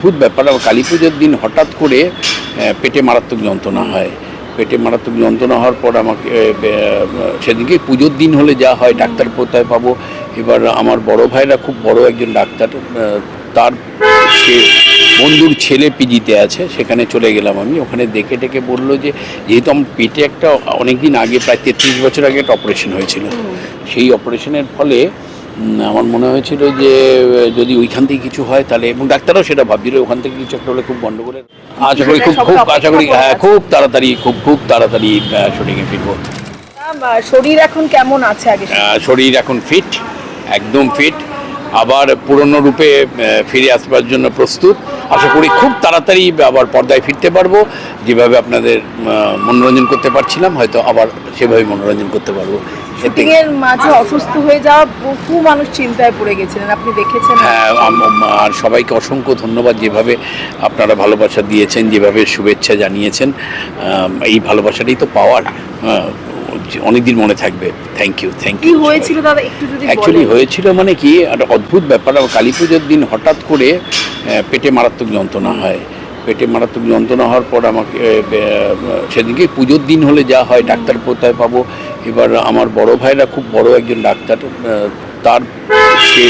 অদ্ভুত ব্যাপার। আবার কালী পুজোর দিন হঠাৎ করে পেটে মারাত্মক যন্ত্রণা হয়। পেটে মারাত্মক যন্ত্রণা হওয়ার পর আমাকে সেদিনকে পুজোর দিন হলে যা হয় ডাক্তার কোথায় পাবো। এবার আমার বড় ভাইরা খুব বড় একজন ডাক্তার তার সে বন্ধুর ছেলে পিজিতে আছে সেখানে চলে গেলাম আমি। ওখানে দেখে টেকে বলল যে যেহেতু আমার পেটে একটা অনেক দিন আগে প্রায় তেত্রিশ বছর আগে একটা অপারেশন হয়েছিল। সেই অপারেশনের ফলে আমার মনে হয়েছিল যে যদি ওইখান থেকে কিছু হয় তাহলে এবং ডাক্তারও সেটা ভাবছিল ওখান থেকে কিছু একটা হলে খুব গন্ডগোলের আশা করি খুব খুব আশা করি হ্যাঁ খুব তাড়াতাড়ি খুব খুব তাড়াতাড়ি শুটিংয়ে ফিরবো। শরীর এখন কেমন আছে আগে শরীর এখন ফিট একদম ফিট আবার পুরনো রূপে ফিরে আসবার জন্য প্রস্তুত। আশা করি খুব তাড়াতাড়ি আবার পর্দায় ফিরতে পারব। যেভাবে আপনাদের মনোরঞ্জন করতে পারছিলাম হয়তো আবার সেভাবে মনোরঞ্জন করতে পারব। শুটিং এর মাঝে অসুস্থ হয়ে যাওয়া বহু মানুষ চিন্তায় পড়ে গেছিলেন আপনি দেখেছেন? হ্যাঁ আর সবাইকে অসংখ্য ধন্যবাদ যেভাবে আপনারা ভালোবাসা দিয়েছেন যেভাবে শুভেচ্ছা জানিয়েছেন। এই ভালোবাসাটাই তো পাওয়ার অনেক দিন মনে থাকবে। থ্যাংক ইউ থ্যাংক ইউ হয়েছিল দাদা একটু যদি অ্যাকচুয়ালি হয়েছিল মানে কি একটা অদ্ভুত ব্যাপার কালী পুজোর দিন হঠাৎ করে পেটে মারাত্মক যন্ত্রণা হয়। পেটে মারাত্মক যন্ত্রণা হওয়ার পর আমাকে সেদিনকে পুজোর দিন হলে যা হয় ডাক্তার কোথায় পাবো। এবার আমার বড় ভাইরা খুব বড় একজন ডাক্তার তার সে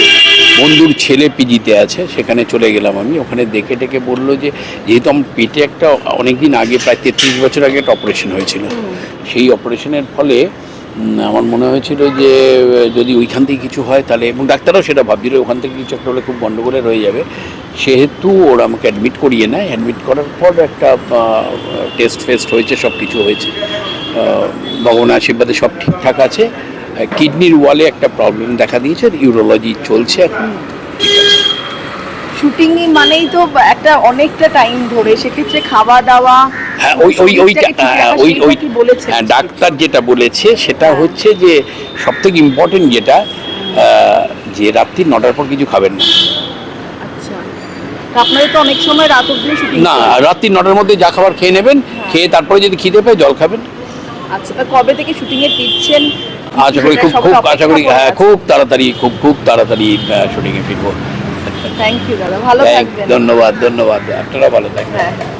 বন্ধুর ছেলে পিজিতে আছে সেখানে চলে গেলাম আমি। ওখানে দেখে টেকে বলল যে যেহেতু আমার পেটে একটা অনেক দিন আগে প্রায় তেত্রিশ বছর আগে একটা অপারেশন হয়েছিল। সেই অপারেশনের ফলে আমার মনে হয়েছিল যে যদি ওইখান থেকে কিছু হয়, তাহলে এবং ডাক্তাররাও সেটা ভাবছিল, ওখান থেকে কিছু একটা হলে খুব গন্ডগোলের হয়ে যাবে। সেহেতু ওরা আমাকে অ্যাডমিট করিয়ে নেয়। অ্যাডমিট করার পর একটা টেস্ট ফেস্ট হয়েছে সব কিছু হয়েছে ভগবানের আশীর্বাদে সব ঠিকঠাক আছে। কিডনির ওয়ালে একটা প্রবলেম দেখা দিয়েছে ইউরোলজি চলছে এখন। শুটিং মানেই তো একটা অনেকটা টাইম ধরে, সেক্ষেত্রে খাওয়া দাওয়া হ্যাঁ ওই ওই ওইটা হ্যাঁ, ওই ওই হ্যাঁ ডাক্তার যেটা বলেছে সেটা হচ্ছে যে সব থেকে ইম্পর্টেন্ট যেটা যে রাত্রি নটার পর কিছু খাবেন না। আচ্ছা। না রাত্রি নটার মধ্যে যা খাবার খেয়ে নেবেন খেয়ে তারপরে যদি খিদে পায় জল খাবেন। আচ্ছা কবে থেকে শুটিং এ ফিরছেন? আশা করি খুব খুব আশা করি হ্যাঁ খুব তাড়াতাড়ি খুব খুব তাড়াতাড়ি শুটিংয়ে ফিরবো। থ্যাংক ইউ দাদা। ভালো থাকবেন। ধন্যবাদ ধন্যবাদ। আপনারা ভালো থাকবেন। হ্যাঁ হ্যাঁ।